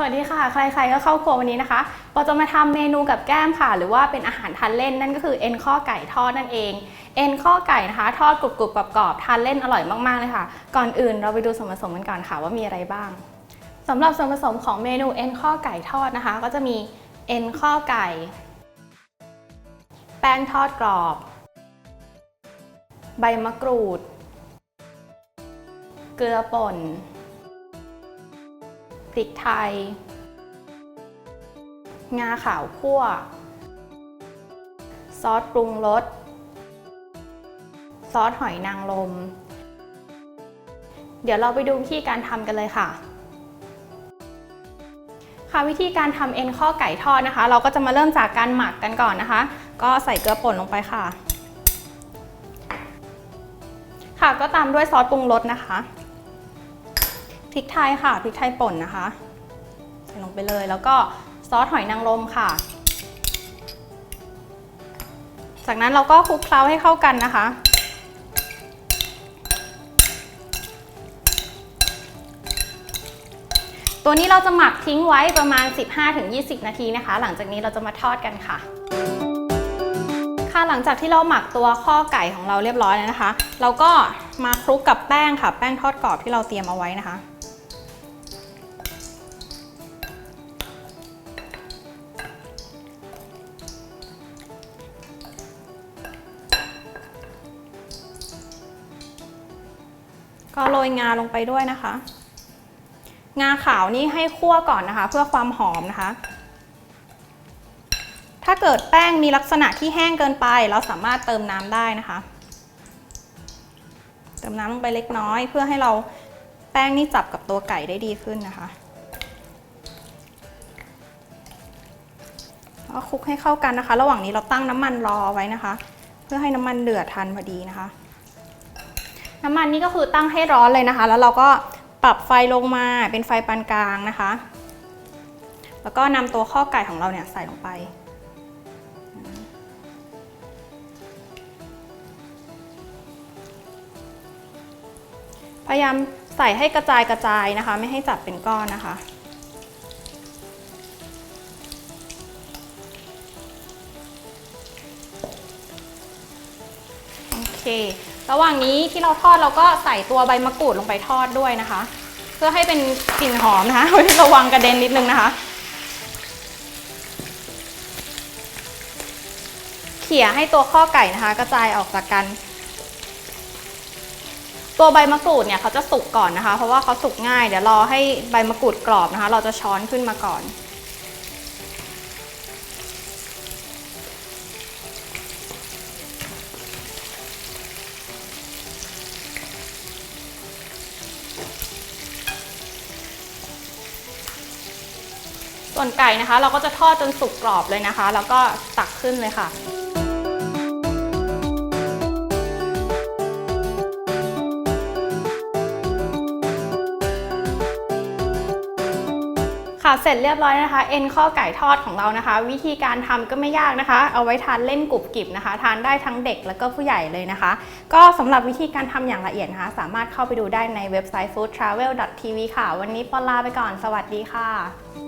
สวัสดีค่ะ ใครๆก็เข้าครัววันนี้นะคะเราจะมาทำเมนูกับแก้มค่ะ หรือว่าเป็นอาหารทานเล่นนั่นก็คือเอ็นข้อไก่ทอดนั่นเอง เอ็นข้อไก่นะคะ ทอดกรุบๆกรอบๆทานเล่นอร่อยมากๆเลยค่ะ ก่อนอื่นเราไปดูส่วนผสมกันก่อนค่ะว่ามีอะไรบ้างสำหรับส่วนผสมของเมนูเอ็นข้อไก่ทอดนะคะ ก็จะมีเอ็นข้อไก่ แป้งทอดกรอบ ใบมะกรูด เกลือป่น พริกไทย งาขาวคั่ว ซอสปรุงรส ซอสหอยนางรม เดี๋ยวเราไปดูวิธีการทำกันเลยค่ะค่ะวิธีการทำเอ็นข้อไก่ทอดนะคะ เราก็จะมาเริ่มจากการหมักกันก่อนนะคะ ก็ใส่เกลือป่นลงไปค่ะ ค่ะก็ตามด้วยซอสปรุงรสนะคะ ริกไทยค่ะพริกไทยป่นนะคะ ใส่ลงไปเลยแล้วก็ซอสหอยนางรมค่ะ จากนั้นเราก็คลุกเคล้าให้เข้ากันนะคะตัวนี้เราจะหมักทิ้งไว้ประมาณ 15-20 นาทีนะคะ หลังจากนี้เราจะมาทอดกันค่ะ ค่ะหลังจากที่เราหมักตัวข้อไก่ของเราเรียบร้อยแล้วนะคะ เราก็มาคลุกกับแป้งค่ะ แป้งทอดกรอบที่เราเตรียมเอาไว้นะคะ ก็โรยงาลงไปด้วยนะคะ งาขาวนี่ให้คั่วก่อนนะคะ เพื่อความหอมนะคะ ถ้าเกิดแป้งมีลักษณะที่แห้งเกินไป เราสามารถเติมน้ำได้นะคะ เติมน้ำลงไปเล็กน้อย เพื่อให้เราแป้งนี่จับกับตัวไก่ได้ดีขึ้นนะคะแล้วคลุกให้เข้ากันนะคะ ระหว่างนี้เราตั้งน้ำมันรอไว้นะคะ เพื่อให้น้ำมันเดือดทันพอดีนะคะ น้ำมันนี่ก็คือตั้งให้ร้อนเลยนะคะ แล้วเราก็ปรับไฟลงมาเป็นไฟปานกลางนะคะ แล้วก็นำตัวข้อไก่ของเราเนี่ยใส่ลงไป พยายามใส่ให้กระจายกระจายนะคะ ไม่ให้จับเป็นก้อนนะคะโอเค ระหว่างนี้ที่เราทอดเราก็ใส่ตัวใบมะกรูดลงไปทอดด้วยนะคะ เพื่อให้เป็นกลิ่นหอมนะคะระวังกระเด็นนิดนึงนะคะ เขี่ยให้ตัวข้อไก่นะคะ กระจายออกจากกัน ตัวใบมะกรูดเนี่ยเขาจะสุกก่อนนะคะ เพราะว่าเขาสุกง่าย เดี๋ยวรอให้ใบมะกรูดกรอบนะคะ เราจะช้อนขึ้นมาก่อน ส่วนไก่นะคะ เราก็จะทอดจนสุกกรอบเลยนะคะ แล้วก็ตักขึ้นเลยค่ะค่ะเสร็จเรียบร้อยนะคะเอ็นข้อไก่ทอดของเรานะคะ วิธีการทำก็ไม่ยากนะคะ เอาไว้ทานเล่นกรุบกริบนะคะ ทานได้ทั้งเด็กแล้วก็ผู้ใหญ่เลยนะคะ ก็สำหรับวิธีการทำอย่างละเอียดนะคะ สามารถเข้าไปดูได้ในเว็บไซต์ foodtravel.tv ค่ะ วันนี้ปอลาไปก่อน สวัสดีค่ะ